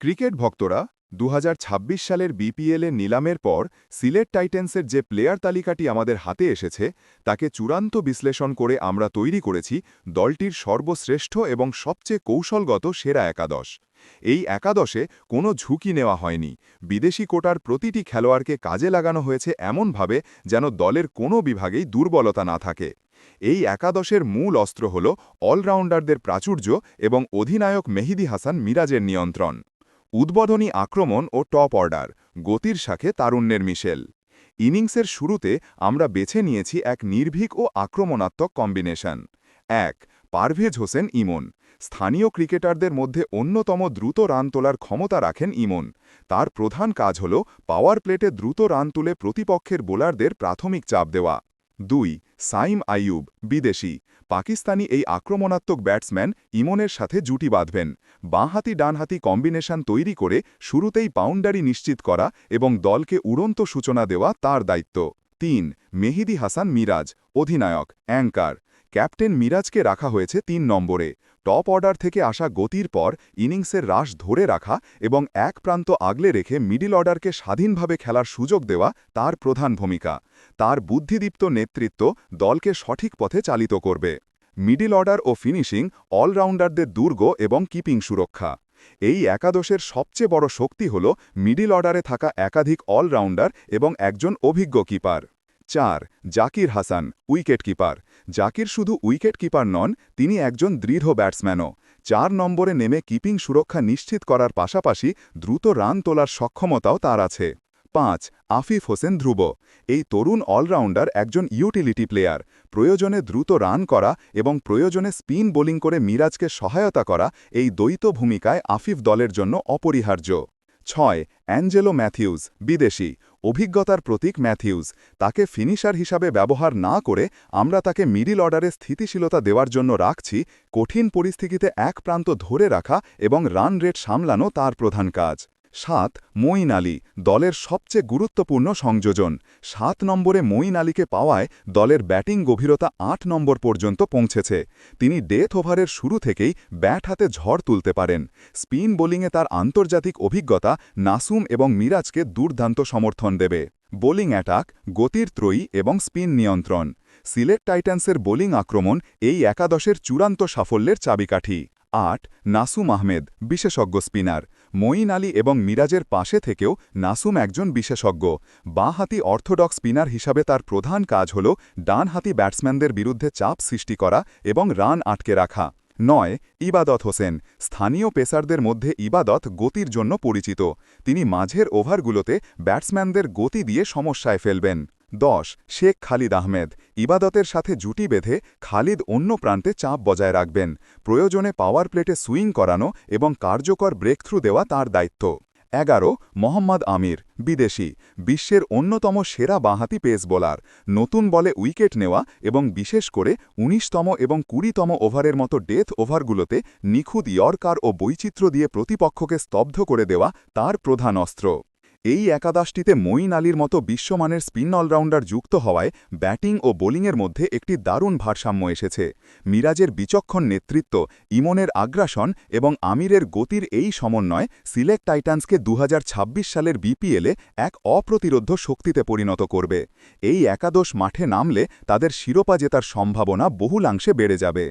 Cricket ভক্তরা দু হাজার ছাব্বিশ সালের বিপিএলে নিলামের পর সিলেট টাইটেন্সের যে প্লেয়ার তালিকাটি আমাদের হাতে এসেছে, তাকে চূড়ান্ত বিশ্লেষণ করে আমরা তৈরি করেছি দলটির সর্বশ্রেষ্ঠ এবং সবচেয়ে কৌশলগত সেরা একাদশ। এই একাদশে কোনো ঝুঁকি নেওয়া হয়নি। বিদেশি কোটার প্রতিটি খেলোয়াড়কে কাজে লাগানো হয়েছে এমনভাবে যেন দলের কোনো বিভাগেই দুর্বলতা না থাকে। এই একাদশের মূল অস্ত্র হল অলরাউন্ডারদের প্রাচুর্য এবং অধিনায়ক মেহিদি হাসান মিরাজের নিয়ন্ত্রণ। উদ্বোধনী আক্রমণ ও টপ অর্ডার, গতির সাথে তারুণ্যের মিশেল। ইনিংসের শুরুতে আমরা বেছে নিয়েছি এক নির্ভীক ও আক্রমণাত্মক কম্বিনেশন। এক, পারভেজ হোসেন ইমন। স্থানীয় ক্রিকেটারদের মধ্যে অন্যতম দ্রুত রান তোলার ক্ষমতা রাখেন ইমন। তার প্রধান কাজ হল পাওয়ার প্লেটে দ্রুত রান তুলে প্রতিপক্ষের বোলারদের প্রাথমিক চাপ দেওয়া। দুই, সাইম আইয়ুব, বিদেশি। পাকিস্তানি এই আক্রমণাত্মক ব্যাটসম্যান ইমনের সাথে জুটি বাঁধবেন। বাঁহাতি ডানহাতি কম্বিনেশন তৈরি করে শুরুতেই পাউন্ডারি নিশ্চিত করা এবং দলকে উড়ন্ত সূচনা দেওয়া তার দায়িত্ব। তিন, মেহিদি হাসান মিরাজ, অধিনায়ক, অ্যাঙ্কার। ক্যাপ্টেন মিরাজকে রাখা হয়েছে তিন নম্বরে। টপ অর্ডার থেকে আসা গতির পর ইনিংসের রাশ ধরে রাখা এবং এক প্রান্ত আগলে রেখে মিডিল অর্ডারকে স্বাধীনভাবে খেলার সুযোগ দেওয়া তার প্রধান ভূমিকা। তার বুদ্ধিদীপ্ত নেতৃত্ব দলকে সঠিক পথে চালিত করবে। মিডিল অর্ডার ও ফিনিশিং অলরাউন্ডারদের দুর্গ এবং কিপিং সুরক্ষা। এই একাদশের সবচেয়ে বড় শক্তি হল মিডিল অর্ডারে থাকা একাধিক অলরাউন্ডার এবং একজন অভিজ্ঞ কিপার। চার, জাকির হাসান উইকেট কিপার জাকির শুধু উইকেট কিপার নন, তিনি একজন দৃঢ় ব্যাটসম্যানও। চার নম্বরে নেমে কিপিং সুরক্ষা নিশ্চিত করার পাশাপাশি দ্রুত রান তোলার সক্ষমতাও তার আছে। পাঁচ, আফিফ হোসেন ধ্রুব। এই তরুণ অলরাউন্ডার একজন ইউটিলিটি প্লেয়ার। প্রয়োজনে দ্রুত রান করা এবং প্রয়োজনে স্পিন বোলিং করে মিরাজকে সহায়তা করা এই দ্বৈত ভূমিকায় আফিফ দলের জন্য অপরিহার্য। ছয়, অ্যাঞ্জেলো ম্যাথিউজ বিদেশি। অভিজ্ঞতার প্রতীক ম্যাথিউজ তাকে ফিনিশার হিসাবে ব্যবহার না করে আমরা তাকে মিডিল অর্ডারে স্থিতিশীলতা দেওয়ার জন্য রাখছি, কঠিন পরিস্থিতিতে এক প্রান্ত ধরে রাখা এবং রান রেট সামলানো তার প্রধান কাজ। সাত মঈন আলী, দলের সবচেয়ে গুরুত্বপূর্ণ সংযোজন। সাত নম্বরে মঈন আলীকে পাওয়ায় দলের ব্যাটিং গভীরতা আট নম্বর পর্যন্ত পৌঁছেছে। তিনি ডেথ ওভারের শুরু থেকেই ব্যাট হাতে ঝড় তুলতে পারেন। স্পিন বোলিংয়ে তার আন্তর্জাতিক অভিজ্ঞতা নাসুম এবং মিরাজকে দুর্দান্ত সমর্থন দেবে। বোলিং অ্যাটাক, গতির ত্রয়ী এবং স্পিন নিয়ন্ত্রণ। সিলেট টাইটান্সের বোলিং আক্রমণ এই একাদশের চূড়ান্ত সাফল্যের চাবিকাঠি। আট, নাসুম আহমেদ, বিশেষজ্ঞ স্পিনার। মঈন আলী এবং মিরাজের পাশে থেকেও নাসুম একজন বিশেষজ্ঞ। বাঁহাতি অর্থোডক্স স্পিনার হিসাবে তার প্রধান কাজ হল ডানহাতি ব্যাটসম্যানদের বিরুদ্ধে চাপ সৃষ্টি করা এবং রান আটকে রাখা। নয়, ইবাদত হোসেন, স্থানীয় পেসারদের মধ্যে ইবাদত গতির জন্য পরিচিত। তিনি মাঝের ওভারগুলোতে ব্যাটসম্যানদের গতি দিয়ে সমস্যায় ফেলবেন। দশ, শেখ খালিদ আহমেদ, ইবাদতের সাথে জুটি বেঁধে খালিদ অন্য প্রান্তে চাপ বজায় রাখবেন, প্রয়োজনে পাওয়ার প্লেটে সুইং করানো এবং কার্যকর ব্রেকথ্রু দেওয়া তার দায়িত্ব। এগারো, মোহাম্মদ আমির, বিদেশি, বিশ্বের অন্যতম সেরা বাঁহাতি পেস বোলার নতুন বলে উইকেট নেওয়া এবং বিশেষ করে উনিশতম এবং কুড়িতম ওভারের মতো ডেথ ওভারগুলোতে নিখুঁত ইয়র্কার ও বৈচিত্র্য দিয়ে প্রতিপক্ষকে স্তব্ধ করে দেওয়া তার প্রধান অস্ত্র। এই একাদশটিতে মঈন আলীর মতো বিশ্বমানের স্পিন অলরাউন্ডার যুক্ত হওয়ায় ব্যাটিং ও বোলিংয়ের মধ্যে একটি দারুণ ভারসাম্য এসেছে। মিরাজের বিচক্ষণ নেতৃত্ব, ইমনের আগ্রাসন এবং আমিরের গতির এই সমন্বয় সিলেক্ট টাইটান্সকে দু হাজার ছাব্বিশ সালের বিপিএলে এক অপ্রতিরোধ্য শক্তিতে পরিণত করবে। এই একাদশ মাঠে নামলে তাদের শিরোপা জেতার সম্ভাবনা বহুলাংশে বেড়ে যাবে।